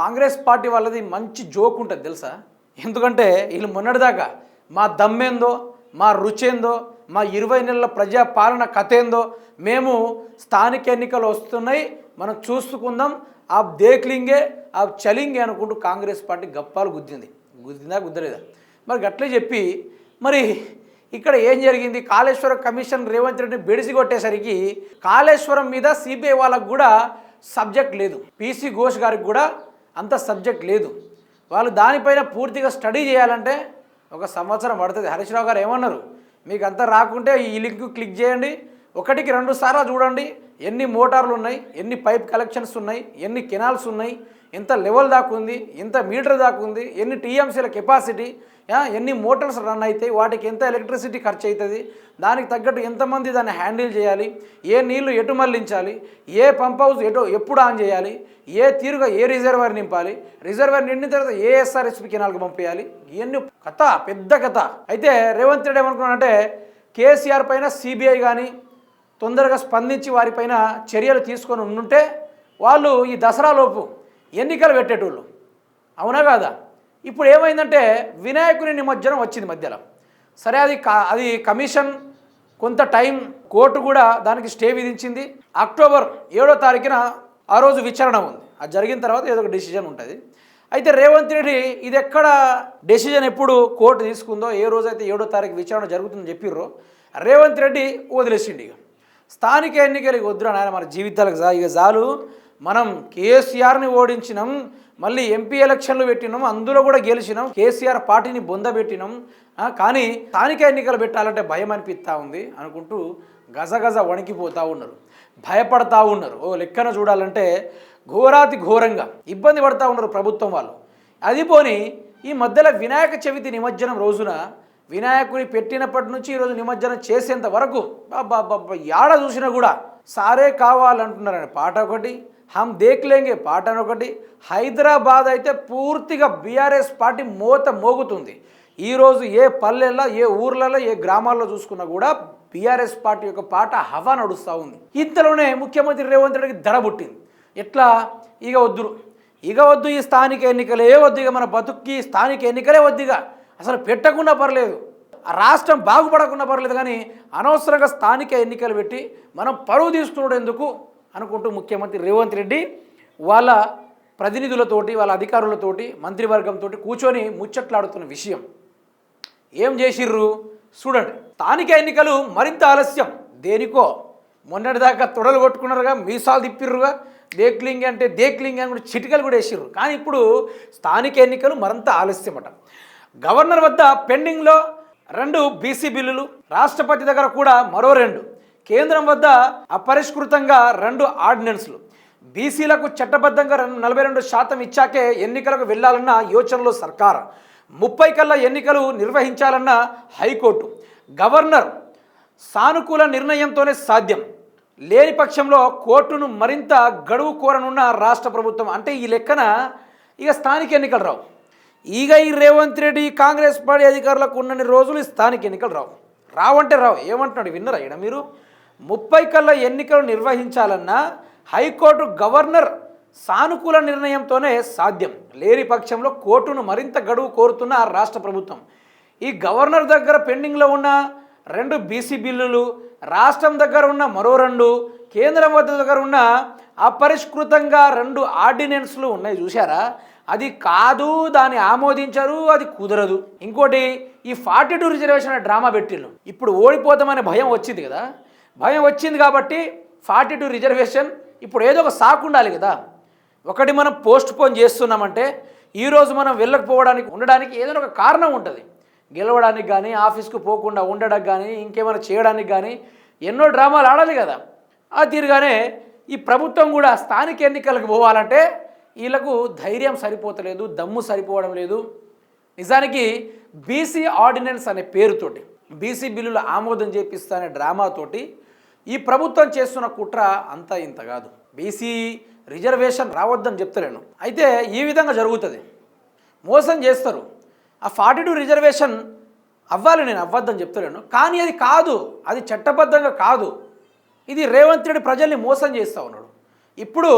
Congress party వాళ్ళది మంచి joke ఉంటుంది తెలుసా? ఎందుకంటే వీళ్ళు మొన్నటిదాకా మా దమ్మేందో మా రుచేందో మా ఇరవై నెలల ప్రజా పాలన కథ ఏందో మేము స్థానిక ఎన్నికలు వస్తున్నాయి మనం చూసుకుందాం ఆ దేక్లింగే ఆ చలింగే అనుకుంటూ కాంగ్రెస్ పార్టీ గప్పాలు గుద్దింది. గుద్దిందా గుద్దలేదా? మరి గట్లే చెప్పి మరి ఇక్కడ ఏం జరిగింది? కాళేశ్వరం కమిషన్ రేవంత్ రెడ్డిని బెడిసి కొట్టేసరికి కాళేశ్వరం మీద సిబిఐ వాళ్ళకు కూడా సబ్జెక్ట్ లేదు. పీసీ ఘోష్ గారికి కూడా అంత సబ్జెక్ట్ లేదు. వాళ్ళు దానిపైన పూర్తిగా స్టడీ చేయాలంటే ఒక సంవత్సరం పడుతుంది. హరీష్ రావు గారు ఏమన్నారు? మీకు అంతా రాకుంటే ఈ లింక్ క్లిక్ చేయండి. ఒకటికి రెండు సార్లు చూడండి. ఎన్ని మోటార్లు ఉన్నాయి? ఎన్ని పైప్ కలెక్షన్స్ ఉన్నాయి? ఎన్ని కెనాల్స్ ఉన్నాయి? ఎంత లెవెల్ దాకా ఉంది ఎంత మీటర్ దాకా ఉంది ఎన్ని టీఎంసీల కెపాసిటీ ఎన్ని మోటార్స్ రన్ అవుతాయి వాటికి ఎంత ఎలక్ట్రిసిటీ ఖర్చు అవుతుంది దానికి తగ్గట్టు ఎంతమంది దాన్ని హ్యాండిల్ చేయాలి ఏ నీళ్ళు ఎటు మళ్ళించాలి ఏ పంప్ హౌస్ ఎటు ఎప్పుడు ఆన్ చేయాలి ఏ తీరుగా ఏ రిజర్వర్ నింపాలి రిజర్వర్ నిండిన తర్వాత ఏ ఎస్ఆర్ఎస్పి కెనాల్కి పంపించాలి ఇవన్నీ కథ పెద్ద కథ. అయితే రేవంత్ రెడ్డి ఏమనుకున్నాడంటే కేసీఆర్ పైన సిబిఐ కానీ తొందరగా స్పందించి వారిపైన చర్యలు తీసుకొని ఉంటే వాళ్ళు ఈ దసరాలోపు ఎన్నికలు పెట్టేటోళ్ళు. అవునా కాదా? ఇప్పుడు ఏమైందంటే వినాయకుని నిమజ్జనం వచ్చింది మధ్యలో. సరే అది కా- అది కమిషన్ కొంత టైం కోర్టు కూడా దానికి స్టే విధించింది. అక్టోబర్ ఏడో తారీఖున ఆ రోజు విచారణ ఉంది. అది జరిగిన తర్వాత ఏదో ఒక డెసిజన్ ఉంటుంది. అయితే రేవంత్ రెడ్డి ఇది ఎక్కడ డెసిజన్ ఎప్పుడు కోర్టు తీసుకుందో ఏ రోజైతే ఏడో తారీఖు విచారణ జరుగుతుందని చెప్పిర్రో రేవంత్ రెడ్డి వదిలేసిండు ఇక. స్థానిక ఎన్నికలకి వద్దురా నాయన మన జీవితాలకు ఇక చాలు మనం కేసీఆర్ని ఓడించినాం మళ్ళీ ఎంపీ ఎలక్షన్లు పెట్టినాం అందులో కూడా గెలిచినాం కేసీఆర్ పార్టీని బొందబెట్టినాం కానీ స్థానిక ఎన్నికలు పెట్టాలంటే భయం అనిపిస్తూ ఉంది అనుకుంటూ గజగజ వణికిపోతూ ఉన్నారు. భయపడతా ఉన్నారు. ఓ లెక్కన చూడాలంటే ఘోరాతి ఘోరంగా ఇబ్బంది పడతా ఉన్నారు ప్రభుత్వం వాళ్ళు. అది పోని ఈ మధ్యలో వినాయక చవితి నిమజ్జనం రోజున వినాయకుని పెట్టినప్పటి నుంచి ఈరోజు నిమజ్జనం చేసేంత వరకు బాబా యాడ చూసినా కూడా సారే కావాలంటున్నారని పాట ఒకటి హమ్ దేక్లేంగే పాట అని ఒకటి. హైదరాబాద్ అయితే పూర్తిగా బీఆర్ఎస్ పార్టీ మోత మోగుతుంది. ఈరోజు ఏ పల్లెల్లో ఏ ఊర్లలో ఏ గ్రామాల్లో చూసుకున్నా కూడా బీఆర్ఎస్ పార్టీ యొక్క పాట హవా నడుస్తూ ఉంది. ఇంతలోనే ముఖ్యమంత్రి రేవంత్ రెడ్డికి దడ పుట్టింది. ఎట్లా? ఇక వద్దురు. ఇక వద్దు ఈ స్థానిక ఎన్నికలే వద్దు ఇక మన బతుక్కి స్థానిక ఎన్నికలే వద్దుగా అసలు పెట్టకుండా పర్లేదు. ఆ రాష్ట్రం బాగుపడకుండా పర్లేదు కానీ అనవసరంగా స్థానిక ఎన్నికలు పెట్టి మనం పరువు తీసుకున్నాడు ఎందుకు? అనుకుంటూ ముఖ్యమంత్రి రేవంత్ రెడ్డి వాళ్ళ ప్రతినిధులతోటి వాళ్ళ అధికారులతోటి మంత్రివర్గంతో కూర్చొని ముచ్చట్లాడుతున్న విషయం. ఏం చేసిర్రు? చూడండి స్థానిక ఎన్నికలు మరింత ఆలస్యం. దేనికో? మొన్నటిదాకా తొడలు కొట్టుకున్నారుగా మీసాలు తిప్పిర్రుగా దేక్లింగ్ అంటే దేక్లింగ్ అని కూడా చిటికలు కూడా వేసిర్రు. కానీ ఇప్పుడు స్థానిక ఎన్నికలు మరింత ఆలస్యమట. గవర్నర్ వద్ద పెండింగ్లో రెండు బీసీ బిల్లులు రాష్ట్రపతి దగ్గర కూడా మరో రెండు. కేంద్రం వద్ద అపరిష్కృతంగా రెండు ఆర్డినెన్స్లు. బీసీలకు చట్టబద్ధంగా నలభై రెండు శాతం ఇచ్చాకే ఎన్నికలకు వెళ్ళాలన్న యోచనలో సర్కార్. ముప్పై కల్లా ఎన్నికలు నిర్వహించాలన్న హైకోర్టు. గవర్నర్ సానుకూల నిర్ణయంతోనే సాధ్యం. లేని పక్షంలో కోర్టును మరింత గడువు కోరనున్న రాష్ట్ర ప్రభుత్వం. అంటే ఈ లెక్కన ఇక స్థానిక ఎన్నికలు రావు. ఇక ఈ రేవంత్ రెడ్డి కాంగ్రెస్ పార్టీ అధికారులకు ఉన్నన్ని రోజులు స్థానిక ఎన్నికలు రావు. రావంటే రావు. ఏమంటున్నాడు? విన్నరా ఇక్కడ మీరు? ముప్పై కల్లా ఎన్నికలు నిర్వహించాలన్నా హైకోర్టు గవర్నర్ సానుకూల నిర్ణయంతోనే సాధ్యం. లేని పక్షంలో కోర్టును మరింత గడువు కోరుతున్న ఆ రాష్ట్ర ప్రభుత్వం. ఈ గవర్నర్ దగ్గర పెండింగ్లో ఉన్న రెండు బీసీ బిల్లులు రాష్ట్రం దగ్గర ఉన్న మరో రెండు కేంద్రం వద్ద దగ్గర ఉన్న అపరిష్కృతంగా రెండు ఆర్డినెన్స్లు ఉన్నాయి చూసారా అది కాదు దాన్ని ఆమోదించరు అది కుదరదు. ఇంకోటి ఈ ఫార్టీ టూ రిజర్వేషన్ డ్రామా పెట్టిళ్ళు. ఇప్పుడు ఓడిపోతామనే భయం వచ్చింది కదా? భయం వచ్చింది కాబట్టి ఫార్టీ టూ రిజర్వేషన్ ఇప్పుడు ఏదో ఒక సాకు ఉండాలి కదా. ఒకటి మనం పోస్ట్ పోన్ చేస్తున్నామంటే ఈరోజు మనం వెళ్ళకపోవడానికి ఉండడానికి ఏదైనా ఒక కారణం ఉంటుంది. గెలవడానికి కానీ ఆఫీస్కు పోకుండా ఉండడానికి కానీ ఇంకేమైనా చేయడానికి కానీ ఎన్నో డ్రామాలు ఆడాలి కదా. ఆ తీరుగానే ఈ ప్రభుత్వం కూడా స్థానిక ఎన్నికలకు పోవాలంటే వీళ్ళకు ధైర్యం సరిపోతలేదు దమ్ము సరిపోవడం లేదు. నిజానికి బీసీ ఆర్డినెన్స్ అనే పేరుతోటి బీసీ బిల్లుల ఆమోదం చేపిస్తానే డ్రామాతోటి ఈ ప్రభుత్వం చేస్తున్న కుట్ర అంతా ఇంత కాదు. బీసీ రిజర్వేషన్ రావద్దని చెప్తలేను అయితే ఈ విధంగా జరుగుతుంది. మోసం చేస్తారు. ఆ ఫార్టీ టూ రిజర్వేషన్ అవ్వాలి నేను అవ్వద్దని చెప్తలేను కానీ అది కాదు. అది చట్టబద్ధంగా కాదు. ఇది రేవంత్ రెడ్డి ప్రజల్ని మోసం చేస్తూ ఉన్నాడు. ఇప్పుడు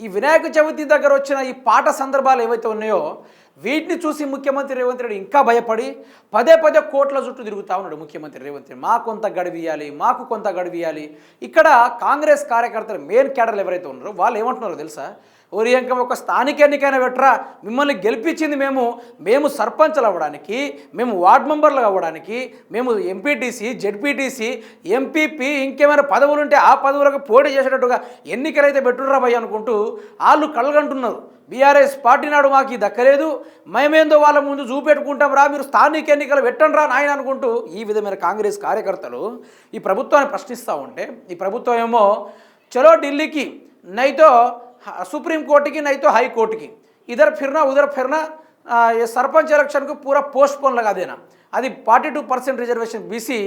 ఈ వినాయక చవితి దగ్గర వచ్చిన ఈ పాట సందర్భాలు ఏవైతే ఉన్నాయో వీటిని చూసి ముఖ్యమంత్రి రేవంత్ రెడ్డి ఇంకా భయపడి పదే పదే కోట్ల చుట్టూ తిరుగుతా ఉన్నాడు ముఖ్యమంత్రి రేవంత్ రెడ్డి. మాకు కొంత గడివియాలి మాకు కొంత గడివియాలి ఇక్కడ కాంగ్రెస్ కార్యకర్తలు మెయిన్ క్యాడర్లు ఎవరైతే ఉన్నారో వాళ్ళు ఏమంటున్నారో తెలుసా? ఓరియంకం ఒక స్థానిక ఎన్నికైనా పెట్టరా మిమ్మల్ని గెలిపించింది మేము మేము సర్పంచ్లు అవ్వడానికి మేము వార్డ్ మెంబర్లు అవ్వడానికి మేము ఎంపీటీసీ జెడ్పీటీసీ ఎంపీపీ ఇంకేమైనా పదవులు ఉంటే ఆ పదవులకు పోటీ చేసేటట్టుగా ఎన్నికలైతే పెట్టుర్రా భయ్ అనుకుంటూ వాళ్ళు కళ్ళగంటున్నారు బీఆర్ఎస్ పార్టీ నాడు మాకు ఇది దక్కలేదు. మేమేందో వాళ్ళ ముందు చూపెట్టుకుంటాం రా మీరు స్థానిక ఎన్నికలు పెట్టండి రా నాయన అనుకుంటూ ఈ విధమైన కాంగ్రెస్ కార్యకర్తలు ఈ ప్రభుత్వాన్ని ప్రశ్నిస్తూ ఉంటే ఈ ప్రభుత్వం ఏమో చలో ఢిల్లీకి నైతో सुप्रीम कोर्ट की नहीं तो हाई कोर्ट की इधर फिरना उधर फिरना आ, ये सरपंच ఎలక్షన్ కు పూరా పోస్ట్ పోన్ లగా దేనా అది forty two percent reservation BC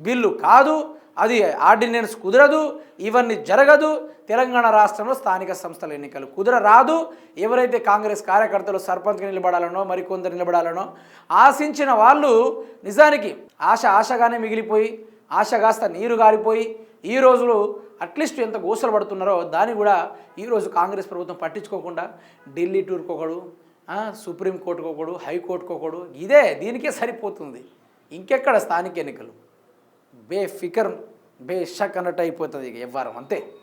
bill కాదు అది ఆర్డినెన్స్ కుదరదు ఇవన్నీ జరగదు తెలంగాణ రాష్ట్రంలో స్థానిక సంస్థల ఎన్నికలు కుదరరాదు ఎవరైతే కాంగ్రెస్ కార్యకర్తలు సర్పంచ్గా నిలబడాలనో మరికొందరు నిలబడాలనో ఆశించిన వాళ్ళు నిజానికి ఆశ ఆశగానే మిగిలిపోయి ఆశ కాస్త నీరు గారిపోయి ఈ రోజులు అట్లీస్ట్ ఎంత గోసలు పడుతున్నారో దాన్ని కూడా ఈరోజు కాంగ్రెస్ ప్రభుత్వం పట్టించుకోకుండా ఢిల్లీ టూర్కి ఒకడు ఆ, సుప్రీంకోర్టుకు ఒకడు హైకోర్టుకు ఒకడు ఇదే దీనికే సరిపోతుంది. ఇంకెక్కడ స్థానిక ఎన్నికలు? బే ఫికర్ బే షక్ అన్నట్టు అయిపోతుంది ఇక వ్యవహారం అంతే.